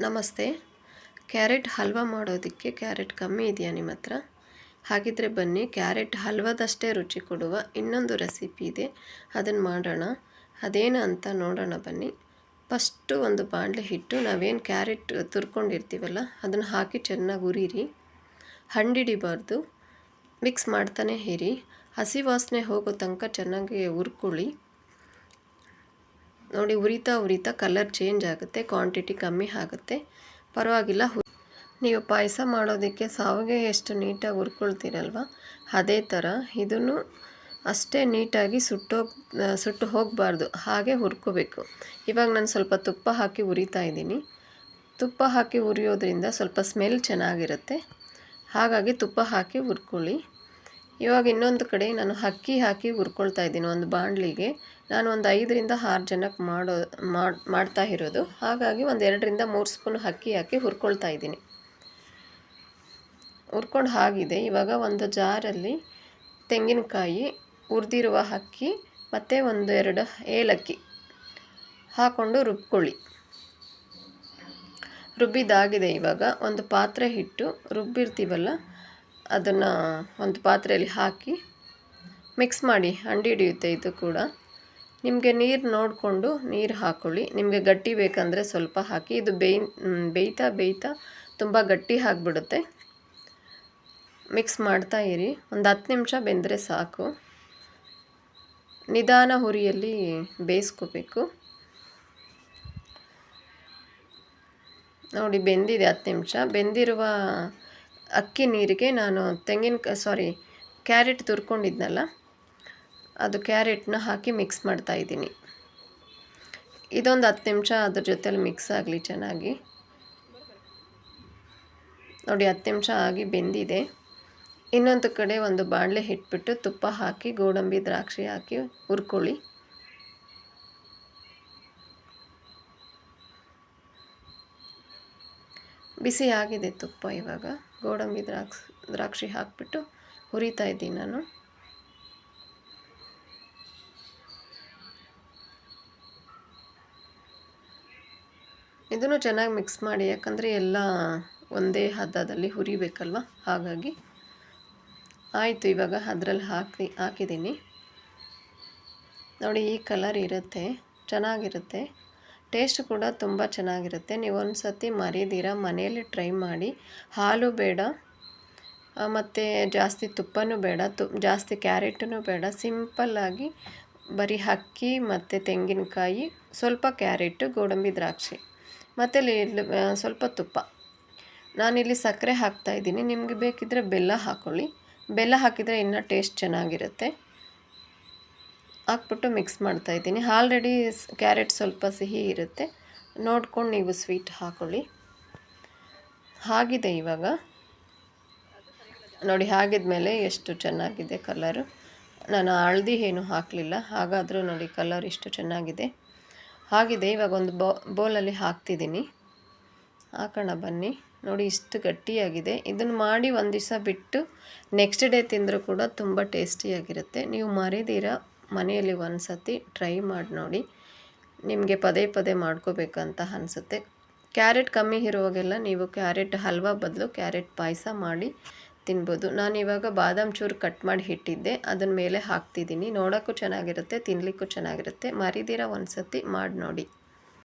ನಮಸ್ತೆ. ಕ್ಯಾರೆಟ್ ಹಲ್ವಾ ಮಾಡೋದಕ್ಕೆ ಕ್ಯಾರೆಟ್ ಕಮ್ಮಿ ಇದೆಯಾ ನಿಮ್ಮ ಹತ್ರ? ಹಾಗಿದ್ದರೆ ಬನ್ನಿ, ಕ್ಯಾರೆಟ್ ಹಲ್ವಾದಷ್ಟೇ ರುಚಿ ಕೊಡುವ ಇನ್ನೊಂದು ರೆಸಿಪಿ ಇದೆ. ಅದನ್ನು ಮಾಡೋಣ. ಅದೇನು ಅಂತ ನೋಡೋಣ ಬನ್ನಿ. ಫಸ್ಟು ಒಂದು ಬಾಣಲೆ ಹಿಟ್ಟು, ನಾವೇನು ಕ್ಯಾರೆಟ್ ತುರ್ಕೊಂಡಿರ್ತೀವಲ್ಲ, ಅದನ್ನು ಹಾಕಿ ಚೆನ್ನಾಗಿ ಉರಿರಿ ಹಂಡಿಡಿಬಾರ್ದು. ಮಿಕ್ಸ್ ಮಾಡ್ತಾನೆ ಇರಿ. ಹಸಿ ವಾಸನೆ ಹೋಗೋ ತನಕ ಚೆನ್ನಾಗಿ ಹುರ್ಕೊಳ್ಳಿ. ನೋಡಿ ಉರಿತಾ ಉರಿತಾ ಕಲರ್ ಚೇಂಜ್ ಆಗುತ್ತೆ ಕ್ವಾಂಟಿಟಿ ಕಮ್ಮಿ ಆಗುತ್ತೆ. ಪರವಾಗಿಲ್ಲ ನೀವು ಪಾಯಸ ಮಾಡೋದಕ್ಕೆ ಸಾವಿಗೆ ಎಷ್ಟು ನೀಟಾಗಿ ಹುರ್ಕೊಳ್ತೀರಲ್ವ? ಅದೇ ಥರ ಇದನ್ನು ಅಷ್ಟೇ ನೀಟಾಗಿ ಸುಟ್ಟೋಗಿ ಸುಟ್ಟು ಹೋಗಬಾರ್ದು, ಹಾಗೆ ಹುರ್ಕೋಬೇಕು. ಇವಾಗ ನಾನು ಸ್ವಲ್ಪ ತುಪ್ಪ ಹಾಕಿ ಉರಿತಾ ಇದ್ದೀನಿ. ತುಪ್ಪ ಹಾಕಿ ಉರಿಯೋದ್ರಿಂದ ಸ್ವಲ್ಪ ಸ್ಮೆಲ್ ಚೆನ್ನಾಗಿರುತ್ತೆ. ಹಾಗಾಗಿ ತುಪ್ಪ ಹಾಕಿ ಹುರ್ಕೊಳ್ಳಿ. ಇವಾಗ ಇನ್ನೊಂದು ಕಡೆ ನಾನು ಅಕ್ಕಿ ಹಾಕಿ ಹುರ್ಕೊಳ್ತಾ ಇದ್ದೀನಿ ಒಂದು ಬಾಣಲಿಗೆ. ನಾನು ಒಂದು ಐದರಿಂದ ಆರು ಜನಕ್ಕೆ ಮಾಡೋ ಮಾಡ್ತಾ ಇರೋದು. ಹಾಗಾಗಿ ಒಂದು ಎರಡರಿಂದ ಮೂರು ಸ್ಪೂನ್ ಅಕ್ಕಿ ಹಾಕಿ ಹುರ್ಕೊಳ್ತಾ ಇದ್ದೀನಿ. ಹುರ್ಕೊಂಡು ಹಾಗಿದೆ ಇವಾಗ ಒಂದು ಜಾರಲ್ಲಿ ತೆಂಗಿನಕಾಯಿ ಹುರಿದಿರುವ ಅಕ್ಕಿ ಮತ್ತು ಒಂದು ಎರಡು ಏಲಕ್ಕಿ ಹಾಕ್ಕೊಂಡು ರುಬ್ಕೊಳ್ಳಿ. ರುಬ್ಬಿದಾಗಿದೆ ಇವಾಗ. ಒಂದು ಪಾತ್ರೆ ಹಿಟ್ಟು ರುಬ್ಬಿರ್ತೀವಲ್ಲ ಅದನ್ನು ಒಂದು ಪಾತ್ರೆಯಲ್ಲಿ ಹಾಕಿ ಮಿಕ್ಸ್ ಮಾಡಿ ಅಂಡಿ ಹಿಡಿಯುತ್ತೆ ಇದು ಕೂಡ. ನಿಮಗೆ ನೀರು ನೋಡಿಕೊಂಡು ನೀರು ಹಾಕ್ಕೊಳ್ಳಿ ನಿಮಗೆ ಗಟ್ಟಿ ಬೇಕಂದರೆ ಸ್ವಲ್ಪ ಹಾಕಿ. ಇದು ಬೇಯ್ ಬೇಯ್ತಾ ಬೇಯ್ತಾ ತುಂಬ ಗಟ್ಟಿ ಆಗಿಬಿಡುತ್ತೆ. ಮಿಕ್ಸ್ ಮಾಡ್ತಾ ಇರಿ. ಒಂದು ಹತ್ತು ನಿಮಿಷ ಬೆಂದರೆ ಸಾಕು. ನಿಧಾನ ಹುರಿಯಲ್ಲಿ ಬೇಯಿಸ್ಕೋಬೇಕು. ನೋಡಿ, ಬೆಂದಿದೆ ಹತ್ತು ನಿಮಿಷ. ಬೆಂದಿರುವ ಅಕ್ಕಿ ನೀರಿಗೆ ನಾನು ತೆಂಗಿನ ಸಾರಿ ಕ್ಯಾರೆಟ್ ತುರ್ಕೊಂಡಿದ್ನಲ್ಲ, ಅದು ಕ್ಯಾರೆಟ್ನ ಹಾಕಿ ಮಿಕ್ಸ್ ಮಾಡ್ತಾ ಇದ್ದೀನಿ. ಇದೊಂದು ಹತ್ತು ನಿಮಿಷ ಅದ್ರ ಜೊತೆಲಿ ಮಿಕ್ಸ್ ಆಗಲಿ ಚೆನ್ನಾಗಿ. ನೋಡಿ, ಹತ್ತು ನಿಮಿಷ ಆಗಿ ಬೆಂದಿದೆ. ಇನ್ನೊಂದು ಕಡೆ ಒಂದು ಬಾಣಲೆ ಇಟ್ಬಿಟ್ಟು ತುಪ್ಪ ಹಾಕಿ, ಗೋಡಂಬಿ ದ್ರಾಕ್ಷಿ ಹಾಕಿ ಹುರ್ಕೊಳ್ಳಿ. ಬಿಸಿ ಆಗಿದೆ ತುಪ್ಪ ಇವಾಗ. ಗೋಡಂಬಿ ದ್ರಾಕ್ಷಿ ದ್ರಾಕ್ಷಿ ಹಾಕಿಬಿಟ್ಟು ಹುರಿತಾ ಇದ್ದೀನಿ ನಾನು. ಇದನ್ನು ಚೆನ್ನಾಗಿ ಮಿಕ್ಸ್ ಮಾಡಿ, ಯಾಕಂದರೆ ಎಲ್ಲ ಒಂದೇ ಹದದಲ್ಲಿ ಹುರಿಬೇಕಲ್ವ? ಹಾಗಾಗಿ ಆಯಿತು ಇವಾಗ ಅದರಲ್ಲಿ ಹಾಕಿ, ಹಾಕಿದ್ದೀನಿ. ನೋಡಿ, ಈ ಕಲರ್ ಇರುತ್ತೆ, ಚೆನ್ನಾಗಿರುತ್ತೆ. ಟೇಸ್ಟ್ ಕೂಡ ತುಂಬ ಚೆನ್ನಾಗಿರುತ್ತೆ. ನೀವು ಒಂದು ಸತಿ ಮರಿದಿರ ಮನೆಯಲ್ಲಿ ಟ್ರೈ ಮಾಡಿ. ಹಾಲು ಬೇಡ ಮತ್ತು ಜಾಸ್ತಿ ತುಪ್ಪನೂ ಬೇಡ, ತು, ಜಾಸ್ತಿ ಕ್ಯಾರೆಟೂ ಬೇಡ. ಸಿಂಪಲ್ಲಾಗಿ ಬರೀ ಅಕ್ಕಿ ಮತ್ತು ತೆಂಗಿನಕಾಯಿ, ಸ್ವಲ್ಪ ಕ್ಯಾರೆಟು, ಗೋಡಂಬಿ ದ್ರಾಕ್ಷಿ, ಮತ್ತು ಸ್ವಲ್ಪ ತುಪ್ಪ. ನಾನಿಲ್ಲಿ ಸಕ್ಕರೆ ಹಾಕ್ತಾಯಿದ್ದೀನಿ ನಿಮಗೆ ಬೇಕಿದ್ದರೆ ಬೆಲ್ಲ ಹಾಕ್ಕೊಳ್ಳಿ ಬೆಲ್ಲ ಹಾಕಿದರೆ ಇನ್ನೂ ಟೇಸ್ಟ್ ಚೆನ್ನಾಗಿರುತ್ತೆ. ಹಾಕ್ಬಿಟ್ಟು ಮಿಕ್ಸ್ ಮಾಡ್ತಾ ಇದ್ದೀನಿ. ಆಲ್ರೆಡಿ ಕ್ಯಾರೆಟ್ ಸ್ವಲ್ಪ ಸಿಹಿ ಇರುತ್ತೆ. ನೋಡ್ಕೊಂಡು ನೀವು ಸ್ವೀಟ್ ಹಾಕೊಳ್ಳಿ. ಆಗಿದೆ ಇವಾಗ. ನೋಡಿ, ಹಾಗಿದ್ಮೇಲೆ ಎಷ್ಟು ಚೆನ್ನಾಗಿದೆ ಕಲರು. ನಾನು ಹಳದಿ ಏನು ಹಾಕಲಿಲ್ಲ. ಹಾಗಾದರೂ ನೋಡಿ, ಕಲರ್ ಇಷ್ಟು ಚೆನ್ನಾಗಿದೆ. ಆಗಿದೆ ಇವಾಗ ಒಂದು ಬೌಲಲ್ಲಿ ಹಾಕ್ತಿದ್ದೀನಿ. ಹಾಕೋಣ, ಬನ್ನಿ. ನೋಡಿ, ಇಷ್ಟು ಗಟ್ಟಿಯಾಗಿದೆ. ಇದನ್ನು ಮಾಡಿ ಒಂದು ದಿವಸ ಬಿಟ್ಟು ನೆಕ್ಸ್ಟ್ ಡೇ ತಿಂದರೂ ಕೂಡ ತುಂಬ ಟೇಸ್ಟಿಯಾಗಿರುತ್ತೆ. ನೀವು ಮರಿದಿರ ಮನೆಯಲ್ಲಿ ಒಂದು ಸತಿ ಟ್ರೈ ಮಾಡಿ ನೋಡಿ. ನಿಮಗೆ ಪದೇ ಪದೇ ಮಾಡ್ಕೋಬೇಕಂತ ಅನಿಸುತ್ತೆ. ಕ್ಯಾರೆಟ್ ಕಮ್ಮಿ ಇರುವಾಗೆಲ್ಲ ನೀವು ಕ್ಯಾರೆಟ್ ಹಲ್ವಾ ಬದಲು ಕ್ಯಾರೆಟ್ ಪಾಯಸ ಮಾಡಿ ತಿನ್ಬೋದು. ನಾನು ಇವಾಗ ಬಾದಾಮ್ ಚೂರು ಕಟ್ ಮಾಡಿ ಇಟ್ಟಿದ್ದೆ ಅದನ್ನ ಮೇಲೆ ಹಾಕ್ತಿದ್ದೀನಿ ನೋಡೋಕ್ಕೂ ಚೆನ್ನಾಗಿರುತ್ತೆ ತಿನ್ನಲಿಕ್ಕೂ ಚೆನ್ನಾಗಿರುತ್ತೆ. ಮರಿದಿರ ಒಂದು ಸತಿ ಮಾಡಿ ನೋಡಿ.